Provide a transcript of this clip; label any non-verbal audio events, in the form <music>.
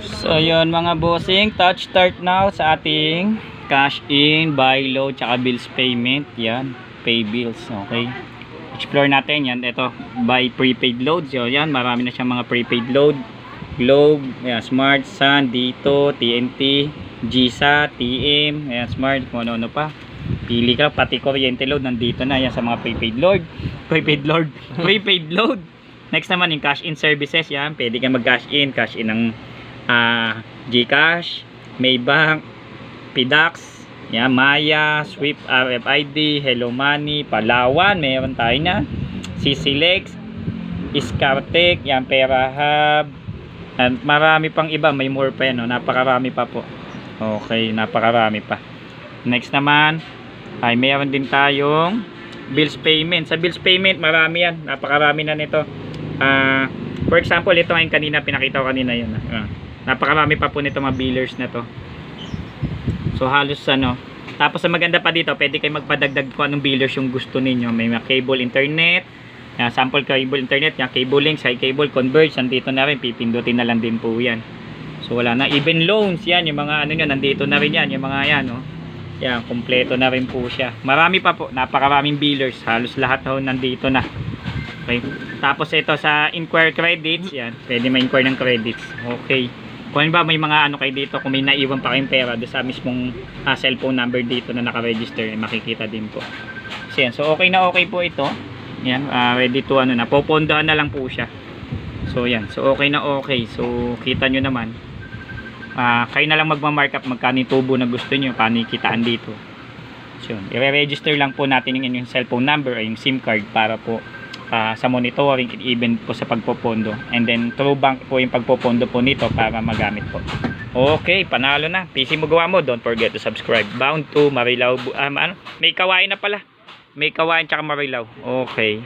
So yun mga bossing, touch start now sa ating cash in, buy load, tsaka bills payment. Yan, pay bills, okay. Explore natin yan. Ito, buy prepaid loads. Yun, yan, marami na siyang mga prepaid load. Globe, yan, Smart, Sun, dito, TNT, GSAT, TM, yan, Smart, kung ano-ano pa. Pili ka, pati kuryente load, nandito na yan sa mga prepaid load. <laughs> Prepaid load, <laughs> prepaid load. Next naman yung cash in services, yan. Pwede ka mag-cash in, cash in ng ah GCash, Maybank, Pidax, yan, Maya, Swift RFID, Hello Money, Palawan, meron tayo na. CCLEX, Iscartec, yan, Pera Hub, at marami pang iba, may more pa yan, no? napakarami pa po. Okay, napakarami pa. Next naman, ay meron din tayong bills payment. Sa bills payment, marami yan. Napakarami na nito. Ah, for example, ito ngayon kanina, pinakita ko kanina yun. ah. Napakarami pa po nito mga billers na to. So halos ano. Tapos ang maganda pa dito, pwede kayo magpadagdag kung anong billers yung gusto ninyo. May mga cable internet, yan, sample cable internet, yan, cable links, high cable, converge, nandito na rin, pipindutin na lang din po yan. So wala na, even loans, yan, yung mga ano nyo, nandito na rin yan, yung mga yan, no. Yan, kompleto na rin po siya. Marami pa po, napakaraming billers, halos lahat ho nandito na. Okay. Tapos ito sa inquire credits, yan, pwede ma-inquire ng credits. Okay. Kung ba may mga ano kayo dito, kung may naiwan pa kayong pera doon sa mismong ah, cellphone number dito na naka-register, makikita din po. So, yan. so okay na okay po ito. Yan, ah, ready to ano na, popondahan na lang po siya. So yan, so okay na okay. So kita nyo naman, ah kayo na lang magma-markup magkano tubo na gusto nyo, paano kitaan dito. So i-register lang po natin yung inyong cellphone number o yung SIM card para po ah, sa monitoring even po sa pagpopondo. And then through bank po yung pagpopondo po nito para magamit po. Okay, panalo na. PC mo gawa mo, don't forget to subscribe. Bound to Marilao, ah, ano? May kawain na pala. May kawain tsaka Marilao. Okay.